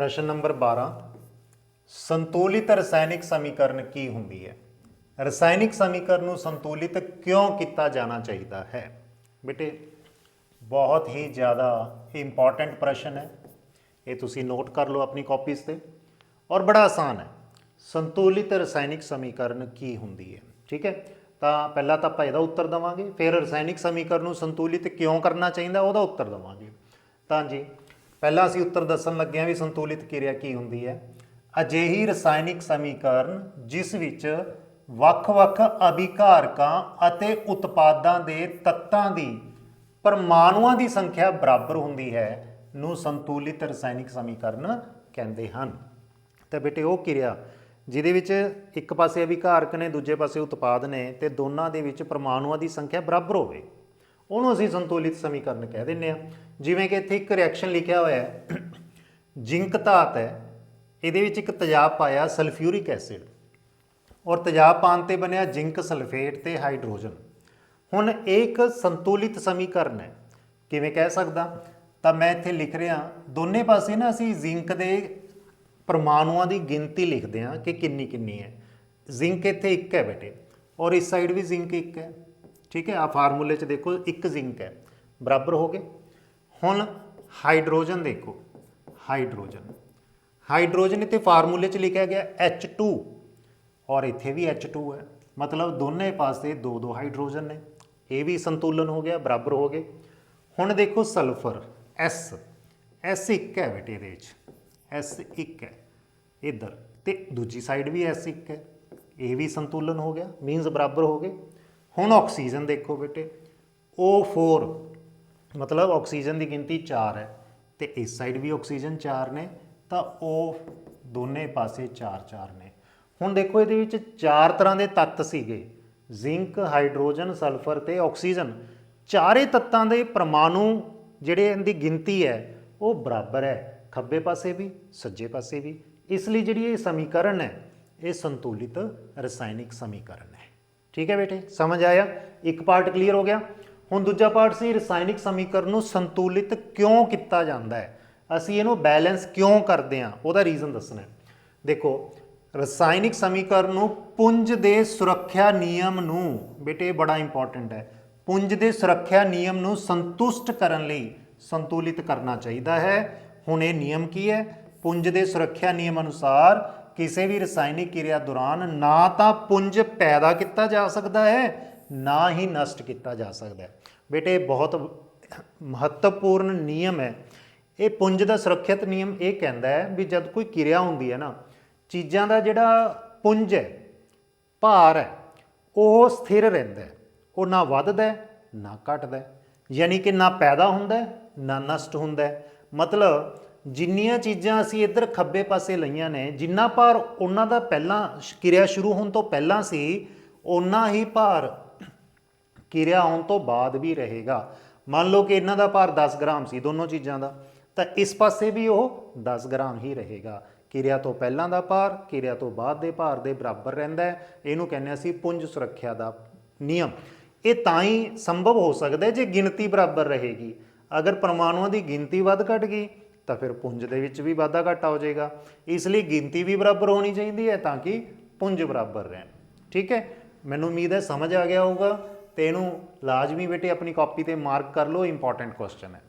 ਪ੍ਰਸ਼ਨ ਨੰਬਰ 12 ਸੰਤੁਲਿਤ ਰਸਾਇਣਿਕ ਸਮੀਕਰਨ ਕੀ ਹੁੰਦੀ ਹੈ? ਰਸਾਇਣਿਕ ਸਮੀਕਰਨ ਨੂੰ ਸੰਤੁਲਿਤ ਕਿਉਂ ਕੀਤਾ ਜਾਣਾ ਚਾਹੀਦਾ ਹੈ? ਬੇਟੇ, ਬਹੁਤ ਹੀ ਜ਼ਿਆਦਾ ਇੰਪੋਰਟੈਂਟ ਪ੍ਰਸ਼ਨ ਹੈ। ਇਹ ਤੁਸੀਂ ਨੋਟ ਕਰ ਲਓ ਆਪਣੀ ਕਾਪੀਜ਼ ਤੇ। ਔਰ ਬੜਾ ਆਸਾਨ ਹੈ। ਸੰਤੁਲਿਤ ਰਸਾਇਣਿਕ ਸਮੀਕਰਨ ਕੀ ਹੁੰਦੀ ਹੈ? ਠੀਕ ਹੈ? ਤਾਂ ਪਹਿਲਾਂ ਤਾਂ ਆਪਾਂ ਇਹਦਾ ਉੱਤਰ ਦਵਾਂਗੇ, ਫਿਰ ਰਸਾਇਣਿਕ ਸਮੀਕਰਨ ਨੂੰ ਸੰਤੁਲਿਤ ਕਿਉਂ ਕਰਨਾ ਚਾਹੀਦਾ, ਉਹਦਾ ਉੱਤਰ ਦਵਾਂਗੇ। ਤਾਂ ਜੀ ਪਹਿਲਾਂ ਅਸੀਂ ਉੱਤਰ ਦੱਸਣ ਲੱਗੇ ਹਾਂ ਵੀ ਸੰਤੁਲਿਤ ਕਿਰਿਆ ਕੀ ਹੁੰਦੀ ਹੈ। ਅਜਿਹੀ ਰਸਾਇਣਿਕ ਸਮੀਕਰਨ ਜਿਸ ਵਿੱਚ ਵੱਖ-ਵੱਖ ਅਭਿਕਾਰਕਾਂ ਅਤੇ ਉਤਪਾਦਾਂ ਦੇ ਤੱਤਾਂ ਦੀ ਪਰਮਾਣੂਆਂ ਦੀ ਸੰਖਿਆ ਬਰਾਬਰ ਹੁੰਦੀ ਹੈ ਨੂੰ ਸੰਤੁਲਿਤ ਰਸਾਇਣਿਕ ਸਮੀਕਰਨ ਕਹਿੰਦੇ ਹਨ। ਤਾਂ ਬੇਟੇ, ਉਹ ਕਿਰਿਆ ਜਿਹਦੇ ਵਿੱਚ ਇੱਕ ਪਾਸੇ ਅਭਿਕਾਰਕ ਨੇ, ਦੂਜੇ ਪਾਸੇ ਉਤਪਾਦ ਨੇ ਤੇ ਦੋਨਾਂ ਦੇ ਵਿੱਚ ਪਰਮਾਣੂਆਂ ਦੀ ਸੰਖਿਆ ਬਰਾਬਰ ਹੋਵੇ। ਉਹਨੂੰ ਅਸੀਂ ਸੰਤੁਲਿਤ ਸਮੀਕਰਨ ਕਹਿ ਦਿੰਦੇ ਆ ਜਿਵੇਂ ਕਿ ਇੱਥੇ ਇੱਕ ਰਿਐਕਸ਼ਨ ਲਿਖਿਆ ਹੋਇਆ ਹੈ। ਜ਼ਿੰਕ ਧਾਤ ਹੈ। ਇਹਦੇ ਵਿੱਚ ਇੱਕ ਤੇਜ਼ਾਬ ਪਾਇਆ ਸਲਫਿਊਰਿਕ ਐਸਿਡ। ਔਰ ਤੇਜ਼ਾਬ ਪਾਉਣ ਤੇ ਬਣਿਆ ਜ਼ਿੰਕ ਸਲਫੇਟ ਤੇ ਹਾਈਡਰੋਜਨ। ਹੁਣ ਇਹ ਇੱਕ ਸੰਤੁਲਿਤ ਸਮੀਕਰਨ ਹੈ। ਕਿਵੇਂ ਕਹਿ ਸਕਦਾ? ਤਾਂ ਮੈਂ ਇੱਥੇ ਲਿਖ ਰਿਹਾ, ਦੋਨੇ ਪਾਸੇ ਨਾ ਅਸੀਂ ਜ਼ਿੰਕ ਦੇ ਪਰਮਾਣੂਆਂ ਦੀ ਗਿਣਤੀ ਲਿਖਦੇ ਹਾਂ ਕਿ ਕਿੰਨੀ ਕਿੰਨੀ ਹੈ। ਜ਼ਿੰਕ ਇੱਥੇ ਇੱਕ ਹੈ ਬੇਟੇ। ਔਰ ਇਸ ਸਾਈਡ ਵੀ ਜ਼ਿੰਕ ਇੱਕ ਹੈ। ਠੀਕ ਹੈ ਆ ਫਾਰਮੂਲੇ 'ਚ ਦੇਖੋ ਇੱਕ ਜ਼ਿੰਕ ਹੈ ਬਰਾਬਰ ਹੋ ਗਏ ਹੁਣ ਹਾਈਡਰੋਜਨ ਦੇਖੋ ਹਾਈਡਰੋਜਨ ਹਾਈਡਰੋਜਨ ਇੱਥੇ ਫਾਰਮੂਲੇ 'ਚ ਲਿਖਿਆ ਗਿਆ H2 ਔਰ ਇੱਥੇ ਵੀ H2 ਹੈ ਮਤਲਬ ਦੋਨੇ ਪਾਸੇ ਦੋ ਦੋ ਹਾਈਡਰੋਜਨ ਨੇ ਇਹ ਵੀ ਸੰਤੁਲਨ ਹੋ ਗਿਆ ਬਰਾਬਰ ਹੋ ਗਏ ਹੁਣ ਦੇਖੋ ਸਲਫਰ S S ਇੱਕ ਹੈ ਬੇਟੇ ਇਹਦੇ ਵਿੱਚ S ਇੱਕ ਹੈ ਇੱਧਰ ਤੇ ਦੂਜੀ ਸਾਈਡ ਵੀ S ਇੱਕ ਹੈ ਇਹ ਵੀ ਸੰਤੁਲਨ ਹੋ ਗਿਆ ਮੀਨਸ ਬਰਾਬਰ ਹੋ ਗਏ ਹੁਣ ਆਕਸੀਜਨ ਦੇਖੋ ਬੇਟੇ O4 ਮਤਲਬ ਆਕਸੀਜਨ ਦੀ ਗਿਣਤੀ 4 ਹੈ, ਤੇ ਇਸ ਸਾਈਡ ਵੀ ਆਕਸੀਜਨ 4 ਨੇ, ਤਾਂ ਉਹ ਦੋਨੇ ਪਾਸੇ 4 4 ਨੇ। ਹੁਣ ਦੇਖੋ ਇਹਦੇ ਵਿੱਚ ਚਾਰ ਤਰ੍ਹਾਂ ਦੇ ਤੱਤ ਸੀਗੇ ਜ਼ਿੰਕ ਹਾਈਡਰੋਜਨ ਸਲਫਰ ਤੇ ਆਕਸੀਜਨ। ਚਾਰੇ ਤੱਤਾਂ ਦੇ ਪਰਮਾਣੂ ਜਿਹੜੇ ਇਹਦੀ ਗਿਣਤੀ ਹੈ, ਉਹ ਬਰਾਬਰ ਹੈ, ਖੱਬੇ ਪਾਸੇ ਵੀ, ਸੱਜੇ ਪਾਸੇ ਵੀ। ਇਸ ਲਈ ਜਿਹੜੀ ਇਹ ਸਮੀਕਰਨ ਹੈ, ਇਹ ਸੰਤੁਲਿਤ ਰਸਾਇਣਿਕ ਸਮੀਕਰਨ ਹੈ। ਠੀਕ ਹੈ ਬੇਟੇ, ਸਮਝ ਆਇਆ? ਇੱਕ ਪਾਰਟ ਕਲੀਅਰ ਹੋ ਗਿਆ। ਹੁਣ ਦੂਜਾ ਪਾਰਟ ਸੀ, ਰਸਾਇਣਿਕ ਸਮੀਕਰਨ ਨੂੰ ਸੰਤੁਲਿਤ ਕਿਉਂ ਕੀਤਾ ਜਾਂਦਾ ਹੈ? ਅਸੀਂ ਇਹਨੂੰ ਬੈਲੈਂਸ ਕਿਉਂ ਕਰਦੇ ਹਾਂ? ਉਹਦਾ ਰੀਜ਼ਨ ਦੱਸਣਾ ਹੈ। ਦੇਖੋ, ਰਸਾਇਣਿਕ ਸਮੀਕਰਨ ਨੂੰ ਪੁੰਜ ਦੇ ਸੁਰੱਖਿਆ ਨਿਯਮ ਨੂੰ, ਬੇਟੇ ਬੜਾ ਇੰਪੋਰਟੈਂਟ ਹੈ, ਪੁੰਜ ਦੇ ਸੁਰੱਖਿਆ ਨਿਯਮ ਨੂੰ ਸੰਤੁਸ਼ਟ ਕਰਨ ਲਈ ਸੰਤੁਲਿਤ ਕਰਨਾ ਚਾਹੀਦਾ ਹੈ। ਹੁਣ ਇਹ ਨਿਯਮ ਕੀ ਹੈ? ਪੁੰਜ ਦੇ ਸੁਰੱਖਿਆ ਨਿਯਮ ਅਨੁਸਾਰ ਕਿਸੇ ਵੀ ਰਸਾਇਣਿਕ ਕਿਰਿਆ ਦੌਰਾਨ ਨਾ ਤਾਂ ਪੁੰਜ ਪੈਦਾ ਕੀਤਾ ਜਾ ਸਕਦਾ ਹੈ, ਨਾ ਹੀ ਨਸ਼ਟ ਕੀਤਾ ਜਾ ਸਕਦਾ ਹੈ। ਬੇਟੇ, ਇਹ ਬਹੁਤ ਮਹੱਤਵਪੂਰਨ ਨਿਯਮ ਹੈ। ਇਹ ਪੁੰਜ ਦਾ ਸੁਰੱਖਿਅਤ ਨਿਯਮ ਇਹ ਕਹਿੰਦਾ ਹੈ ਵੀ ਜਦ ਕੋਈ ਕਿਰਿਆ ਹੁੰਦੀ ਹੈ ਨਾ, ਚੀਜ਼ਾਂ ਦਾ ਜਿਹੜਾ ਪੁੰਜ ਹੈ, ਭਾਰ ਹੈ, ਉਹ ਸਥਿਰ ਰਹਿੰਦਾ ਹੈ। ਉਹ ਨਾ ਵੱਧਦਾ ਨਾ ਘਟਦਾ ਯਾਨੀ ਕਿ ਨਾ ਪੈਦਾ ਹੁੰਦਾ ਨਾ ਨਸ਼ਟ ਹੁੰਦਾ ਮਤਲਬ ਜਿੰਨੀਆਂ ਚੀਜ਼ਾਂ ਅਸੀਂ ਇੱਧਰ ਖੱਬੇ ਪਾਸੇ ਲਈਆਂ ਨੇ, ਜਿੰਨਾ ਭਾਰ ਉਹਨਾਂ ਦਾ ਪਹਿਲਾਂ ਕਿਰਿਆ ਸ਼ੁਰੂ ਹੋਣ ਤੋਂ ਪਹਿਲਾਂ ਸੀ, ਓਨਾ ਹੀ ਭਾਰ ਕਿਰਿਆ ਆਉਣ ਤੋਂ ਬਾਅਦ ਵੀ ਰਹੇਗਾ। ਮੰਨ ਲਓ ਕਿ ਇਹਨਾਂ ਦਾ ਭਾਰ 10 ਗ੍ਰਾਮ ਸੀ ਦੋਨੋਂ ਚੀਜ਼ਾਂ ਦਾ, ਤਾਂ ਇਸ ਪਾਸੇ ਵੀ ਉਹ 10 ਗ੍ਰਾਮ ਹੀ ਰਹੇਗਾ। ਕਿਰਿਆ ਤੋਂ ਪਹਿਲਾਂ ਦਾ ਭਾਰ, ਕਿਰਿਆ ਤੋਂ ਬਾਅਦ ਦੇ ਭਾਰ ਦੇ ਬਰਾਬਰ ਰਹਿੰਦਾ ਹੈ। ਇਹਨੂੰ ਕਹਿੰਦੇ ਅਸੀਂ ਪੁੰਜ ਸੁਰੱਖਿਆ ਦਾ ਨਿਯਮ। ਇਹ ਤਾਂ ਹੀ ਸੰਭਵ ਹੋ ਸਕਦਾ ਜੇ ਗਿਣਤੀ ਬਰਾਬਰ ਰਹੇਗੀ। ਅਗਰ ਪਰਮਾਣੂਆਂ ਦੀ ਗਿਣਤੀ ਵੱਧ ਘਟ ਗਈ ਤਾਂ ਫਿਰ ਪੁੰਜ ਦੇ ਵਿੱਚ ਵੀ ਵਾਧਾ ਘਾਟਾ ਹੋ ਜਾਏਗਾ। ਇਸ ਲਈ ਗਿਣਤੀ ਵੀ ਬਰਾਬਰ ਹੋਣੀ ਚਾਹੀਦੀ ਹੈ ਤਾਂ ਕਿ ਪੁੰਜ ਬਰਾਬਰ ਰਹਿਣ। ਠੀਕ ਹੈ? ਮੈਨੂੰ ਉਮੀਦ ਹੈ ਸਮਝ ਆ ਗਿਆ ਹੋਊਗਾ ਤੇ ਇਹਨੂੰ ਲਾਜ਼ਮੀ ਬੇਟੇ ਆਪਣੀ ਕਾਪੀ ਤੇ ਮਾਰਕ ਕਰ ਲਓ ਇੰਪੋਰਟੈਂਟ ਕੁਐਸਚਨ ਹੈ।